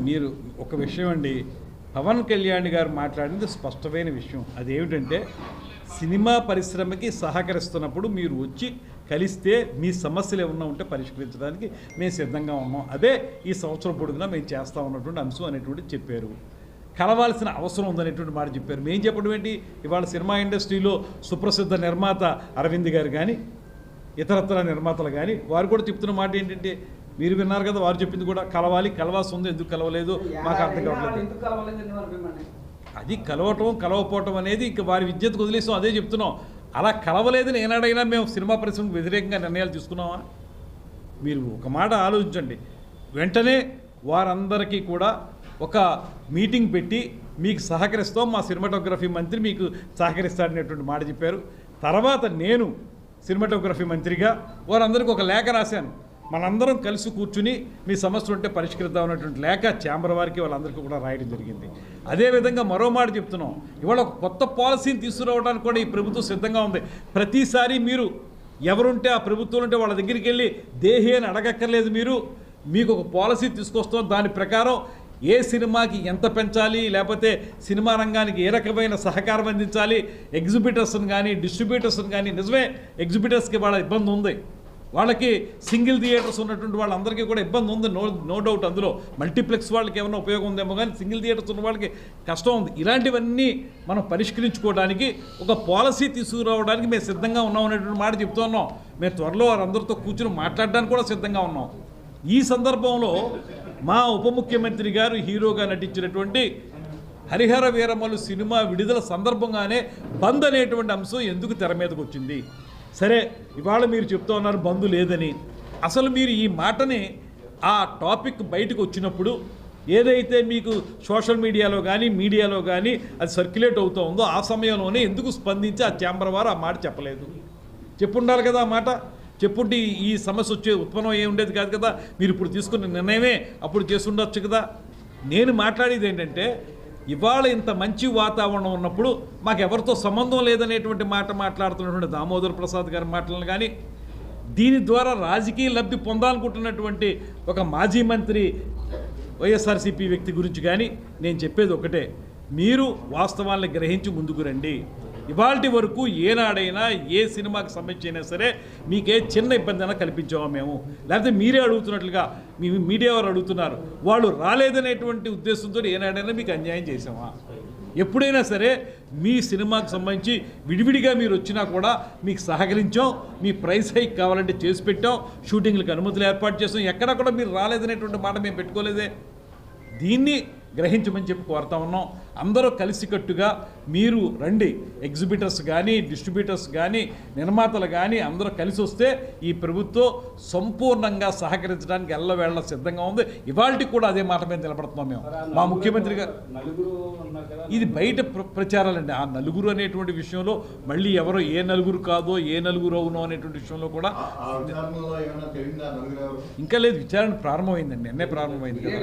మీరు ఒక విషయం అండి. పవన్ కళ్యాణ్ గారు మాట్లాడింది స్పష్టమైన విషయం. అదేమిటంటే సినిమా పరిశ్రమకి సహకరిస్తున్నప్పుడు మీరు వచ్చి కలిస్తే మీ సమస్యలు ఏమన్నా ఉంటే పరిష్కరించడానికి మేము సిద్ధంగా ఉన్నాం. అదే ఈ సంవత్సరం పొడుగునా మేము చేస్తా ఉన్నటువంటి అంశం అనేటువంటి చెప్పారు. కలవాల్సిన అవసరం ఉందనేటువంటి మాట చెప్పారు. మేము చెప్పడం ఏంటి? ఇవాళ సినిమా ఇండస్ట్రీలో సుప్రసిద్ధ నిర్మాత అరవింద్ గారు కానీ ఇతరత్ర నిర్మాతలు కానీ వారు కూడా చెప్తున్న మాట ఏంటంటే మీరు విన్నారు కదా వారు చెప్పింది కూడా కలవాలి కలవాల్సి ఉంది ఎందుకు కలవలేదు మాకు అర్థం కావట్లేదు. అది కలవటం కలవపోవటం అనేది ఇంక వారి విద్యతకు వదిలేసాం అదే చెప్తున్నాం. అలా కలవలేదని ఏనాడైనా మేము సినిమా పరిశ్రమకు వ్యతిరేకంగా నిర్ణయాలు తీసుకున్నామా? మీరు ఒక మాట ఆలోచించండి. వెంటనే వారందరికీ కూడా ఒక మీటింగ్ పెట్టి మీకు సహకరిస్తాం మా సినిమాటోగ్రఫీ మంత్రి మీకు సహకరిస్తాడనేటువంటి మాట చెప్పారు. తర్వాత నేను సినిమాటోగ్రఫీ మంత్రిగా వారందరికీ ఒక లేఖ రాశాను. మనందరం కలిసి కూర్చుని మీ సమస్యలు ఉంటే పరిష్కరిద్దాం అన్నటువంటి లేఖ ఛాంబర్ వారికి వాళ్ళందరికీ కూడా రాయడం జరిగింది. అదేవిధంగా మరో మాట చెప్తున్నాం. ఇవాళ ఒక కొత్త పాలసీని తీసుకురావడానికి కూడా ఈ ప్రభుత్వం సిద్ధంగా ఉంది. ప్రతిసారి మీరు ఎవరుంటే ఆ ప్రభుత్వం ఉంటే వాళ్ళ దగ్గరికి వెళ్ళి దేహి అని అడగక్కర్లేదు మీరు. మీకు ఒక పాలసీ తీసుకొస్తాం. దాని ప్రకారం ఏ సినిమాకి ఎంత పెంచాలి లేకపోతే సినిమా రంగానికి ఏ రకమైన సహకారం అందించాలి ఎగ్జిబిటర్స్ని కానీ డిస్ట్రిబ్యూటర్స్ని కానీ నిజమే ఎగ్జిబిటర్స్కి వాళ్ళ ఇబ్బంది ఉంది. వాళ్ళకి సింగిల్ థియేటర్స్ ఉన్నటువంటి వాళ్ళందరికీ కూడా ఇబ్బంది ఉంది నో నో డౌట్ అందులో. మల్టీప్లెక్స్ వాళ్ళకి ఏమైనా ఉపయోగం ఉందేమో కానీ సింగిల్ థియేటర్స్ ఉన్న వాళ్ళకి కష్టం ఉంది. ఇలాంటివన్నీ మనం పరిష్కరించుకోవడానికి ఒక పాలసీ తీసుకురావడానికి మేము సిద్ధంగా ఉన్నాం అనేటువంటి మాట చెప్తూ ఉన్నాం. మేము త్వరలో వారందరితో కూర్చుని మాట్లాడడానికి కూడా సిద్ధంగా ఉన్నాం. ఈ సందర్భంలో మా ఉప ముఖ్యమంత్రి గారు హీరోగా నటించినటువంటి హరిహర వీరమలు సినిమా విడుదల సందర్భంగానే బంద్ అనేటువంటి అంశం ఎందుకు తెర మీదకు వచ్చింది? సరే ఇవాళ మీరు చెప్తూ ఉన్నారు బంద్ లేదని. అసలు మీరు ఈ మాటని ఆ టాపిక్ బయటకు వచ్చినప్పుడు ఏదైతే మీకు సోషల్ మీడియాలో కానీ మీడియాలో కానీ అది సర్క్యులేట్ అవుతూ ఉందో ఆ సమయంలోనే ఎందుకు స్పందించి ఆ ఛాంబర్ వారు ఆ మాట చెప్పలేదు? చెప్పుండాలి కదా ఆ మాట. చెప్పుంటే ఈ- సమస్య వచ్చే ఉత్పన్నం ఏ ఉండేది కాదు కదా? మీరు ఇప్పుడు తీసుకున్న నిర్ణయమే అప్పుడు చేసుండొచ్చు కదా? నేను మాట్లాడేది ఏంటంటే ఇవాళ ఇంత మంచి వాతావరణం ఉన్నప్పుడు మాకు ఎవరితో సంబంధం లేదనేటువంటి మాట మాట్లాడుతున్నటువంటి దామోదర్ ప్రసాద్ గారి మాటలను కానీ దీని ద్వారా రాజకీయ లబ్ధి పొందాలనుకుంటున్నటువంటి ఒక మాజీ మంత్రి వైఎస్ఆర్సీపీ వ్యక్తి గురించి కానీ నేను చెప్పేది ఒకటే. మీరు వాస్తవాన్ని గ్రహించి ముందుకు రండి. ఇవాల్టి వరకు ఏనాడైనా ఏ సినిమాకి సంబంధించి అయినా సరే మీకే చిన్న ఇబ్బంది అయినా కల్పించామా మేము? లేకపోతే మీరే అడుగుతున్నట్లుగా మీ మీడియా వారు అడుగుతున్నారు. వాళ్ళు రాలేదనేటువంటి ఉద్దేశంతో ఏనాడైనా మీకు అన్యాయం చేసామా ఎప్పుడైనా సరే మీ సినిమాకు సంబంధించి విడివిడిగా మీరు వచ్చినా కూడా మీకు సహకరించాం మీ ప్రైస్ హైక్ కావాలంటే చేసి పెట్టాం షూటింగ్లకు అనుమతులు ఏర్పాటు చేసాం ఎక్కడా కూడా మీరు రాలేదనేటువంటి మాట మేము పెట్టుకోలేదే. దీన్ని గ్రహించమని చెప్పి కోరుతా ఉన్నాం. అందరూ కలిసికట్టుగా మీరు రండి. ఎగ్జిబిటర్స్ కానీ డిస్ట్రిబ్యూటర్స్ కానీ నిర్మాతలు కానీ అందరూ కలిసి వస్తే ఈ ప్రభుత్వం సంపూర్ణంగా సహకరించడానికి ఎల్లవేళ సిద్ధంగా ఉంది. ఇవాళకి కూడా అదే మాట మీద నిలబడుతున్నాం మేము. మా ముఖ్యమంత్రి గారు నలుగురు ఉన్నారు కదా. ఇది బయట ప్ర ప్రచారాలండి. ఆ నలుగురు అనేటువంటి విషయంలో మళ్ళీ ఎవరో ఏ నలుగురు కాదో ఏ నలుగురు అవునో అనేటువంటి విషయంలో కూడా ఇంకా లేదు. విచారణ ప్రారంభమైందండి. నిన్నే ప్రారంభమైంది కదా.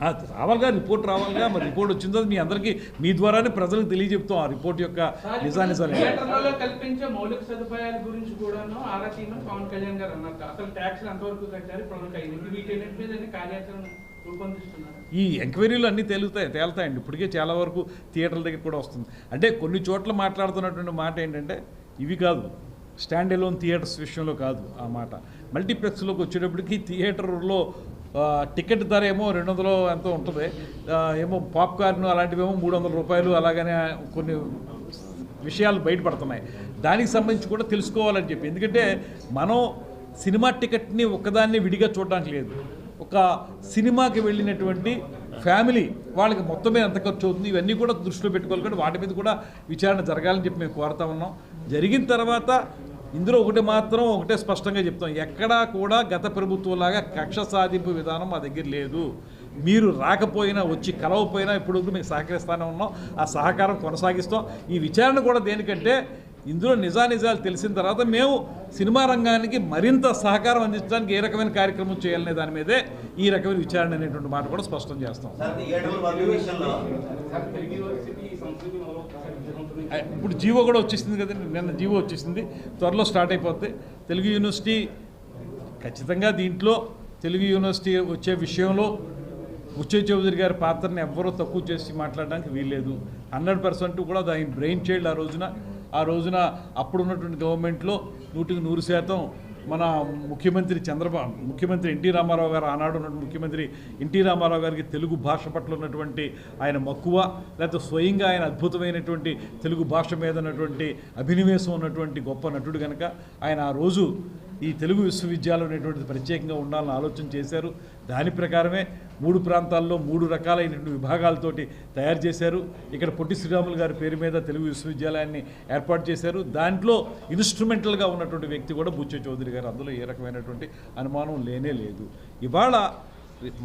రావాలిగా రిపోర్ట్ రావాలిగా మరి రిపోర్ట్ వచ్చిందో మీ అందరికీ మీ ద్వారానే ప్రజలకు తెలియజెప్తాం ఆ రిపోర్ట్ యొక్క ఏంటో. థియేటర్లలో కల్పించే మౌలిక సదుపాయాల గురించి కూడాను ఆరా తీయమని పవన్ కళ్యాణ్ గారు అన్నారు. అసలు ఎంతవరకు కట్టారు? ఇప్పుడు అయింది వీటన్నిటి మీద కార్యాచరణ రూపొందిస్తున్నారు. ఈ ఎంక్వైరీలు అన్నీ తేలుతాయి తేలుతాయండి. ఇప్పటికే చాలా వరకు థియేటర్ల దగ్గర కూడా వస్తుంది. అంటే కొన్ని చోట్ల మాట్లాడుతున్నటువంటి మాట ఏంటంటే ఇవి కాదు. స్టాండ్ ఎలోన్ థియేటర్స్ విషయంలో కాదు ఆ మాట. మల్టీప్లెక్స్లోకి వచ్చేటప్పటికి థియేటర్లో టికెట్ ధర ఏమో రెండు వందలు ఎంతో ఉంటుంది. ఏమో పాప్కార్న్ అలాంటివేమో మూడు వందల రూపాయలు అలాగనే కొన్ని విషయాలు బయటపడుతున్నాయి. దానికి సంబంధించి కూడా తెలుసుకోవాలని చెప్పి. ఎందుకంటే మనం సినిమా టికెట్ని ఒక్కదాన్ని విడిగా చూడడానికి లేదు. ఒక సినిమాకి వెళ్ళినటువంటి ఫ్యామిలీ వాళ్ళకి మొత్తం మీద ఎంత ఖర్చు అవుతుంది ఇవన్నీ కూడా దృష్టిలో పెట్టుకోవాలి. కానీ వాటి మీద కూడా విచారణ జరగాలని చెప్పి మేము కోరుతా ఉన్నాం. జరిగిన తర్వాత ఇందులో ఒకటి మాత్రం ఒకటే స్పష్టంగా చెప్తాం. ఎక్కడా కూడా గత ప్రభుత్వంలాగా కక్ష సాధింపు విధానం మా దగ్గర లేదు. మీరు రాకపోయినా వచ్చి కలవపోయినా ఇప్పుడు మేము సహకరిస్తూనే ఉన్నాం. ఆ సహకారం కొనసాగిస్తాం. ఈ విచారణ కూడా దేనికంటే ఇందులో నిజానిజాలు తెలిసిన తర్వాత మేము సినిమా రంగానికి మరింత సహకారం అందించడానికి ఏ రకమైన కార్యక్రమం చేయాలనే దాని మీదే ఈ రకమైన విచారణ అనేటువంటి మాట కూడా స్పష్టం చేస్తాం. ఇప్పుడు జీవో కూడా వచ్చేసింది కదండి నిన్న జీవో వచ్చేసింది. త్వరలో స్టార్ట్ అయిపోద్ది. తెలుగు యూనివర్సిటీ ఖచ్చితంగా దీంట్లో తెలుగు యూనివర్సిటీ వచ్చే విషయంలో బుచ్చే చౌదరి గారి పాత్రని ఎవ్వరూ తక్కువ చేసి మాట్లాడడానికి వీల్లేదు. హండ్రెడ్ పర్సెంట్ కూడా దాని బ్రెయిన్ చైల్డ్ ఆ రోజున. ఆ రోజున అప్పుడున్నటువంటి గవర్నమెంట్లో నూటికి నూరు శాతం మన ముఖ్యమంత్రి చంద్రబాబు ముఖ్యమంత్రి ఎన్టీ రామారావు గారు ఆనాడు ఉన్నటువంటి ముఖ్యమంత్రి ఎన్టీ రామారావు గారికి తెలుగు భాష పట్ల ఉన్నటువంటి ఆయన మక్కువ లేకపోతే స్వయంగా ఆయన అద్భుతమైనటువంటి తెలుగు భాష మీద ఉన్నటువంటి అభినివేశం ఉన్నటువంటి గొప్ప నటుడు కనుక ఆయన ఆ రోజు ఈ తెలుగు విశ్వవిద్యాలయం అనేటువంటిది ప్రత్యేకంగా ఉండాలని ఆలోచన చేశారు. దాని ప్రకారమే మూడు ప్రాంతాల్లో మూడు రకాలైనటువంటి విభాగాలతోటి తయారు చేశారు. ఇక్కడ పొట్టి శ్రీరాములు గారి పేరు మీద తెలుగు విశ్వవిద్యాలయాన్ని ఏర్పాటు చేశారు. దాంట్లో ఇన్స్ట్రుమెంటల్గా ఉన్నటువంటి వ్యక్తి కూడా బుచ్చ చౌదరి గారు. అందులో ఏ రకమైనటువంటి అనుమానం లేనే లేదు. ఇవాళ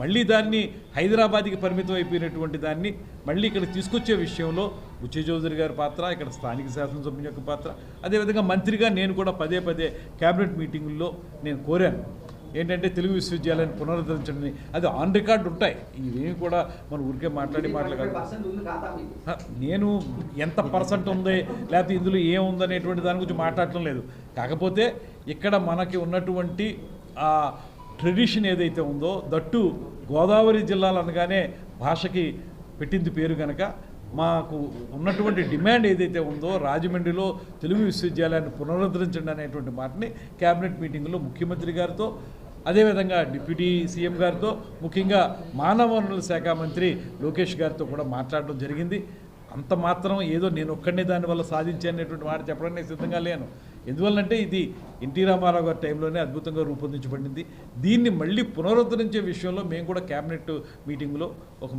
మళ్ళీ దాన్ని హైదరాబాద్కి పరిమితం అయిపోయినటువంటి దాన్ని మళ్ళీ ఇక్కడ తీసుకొచ్చే విషయంలో బుచ్చే చౌదరి గారి పాత్ర ఇక్కడ స్థానిక శాసనసభ్యుని యొక్క పాత్ర అదేవిధంగా మంత్రిగా నేను కూడా పదే పదే క్యాబినెట్ మీటింగుల్లో నేను కోరాను. ఏంటంటే తెలుగు విశ్వవిద్యాలయాన్ని పునరుద్ధరించండి అది ఆన్ రికార్డ్ ఉంటాయి. ఇవేమి కూడా మనం ఊరికే మాట్లాడి హ, నేను ఎంత పర్సెంట్ ఉంది లేకపోతే ఇందులో ఏముందనేటువంటి దాని గురించి మాట్లాడటం లేదు. కాకపోతే ఇక్కడ మనకి ఉన్నటువంటి ఆ ట్రెడిషన్ ఏదైతే ఉందో దట్టు గోదావరి జిల్లాలు అనగానే భాషకి పెట్టింది పేరు కనుక మాకు ఉన్నటువంటి డిమాండ్ ఏదైతే ఉందో రాజమండ్రిలో తెలుగు విశ్వవిద్యాలయాన్ని పునరుద్ధరించండి అనేటువంటి మాటని క్యాబినెట్ మీటింగ్లో ముఖ్యమంత్రి గారితో అదేవిధంగా డిప్యూటీ సీఎం గారితో ముఖ్యంగా మానవ వనరుల శాఖ మంత్రి లోకేష్ గారితో కూడా మాట్లాడడం జరిగింది. అంత మాత్రం ఏదో నేను ఒక్కడినే దానివల్ల సాధించానేటువంటి మాట చెప్పడానికి సిద్ధంగా లేను. ఎందువల్లంటే ఇది ఎన్టీ రామారావు గారి టైంలోనే అద్భుతంగా రూపొందించబడింది. దీన్ని మళ్ళీ పునరుద్ధరించే విషయంలో మేము కూడా క్యాబినెట్ మీటింగ్లో ఒక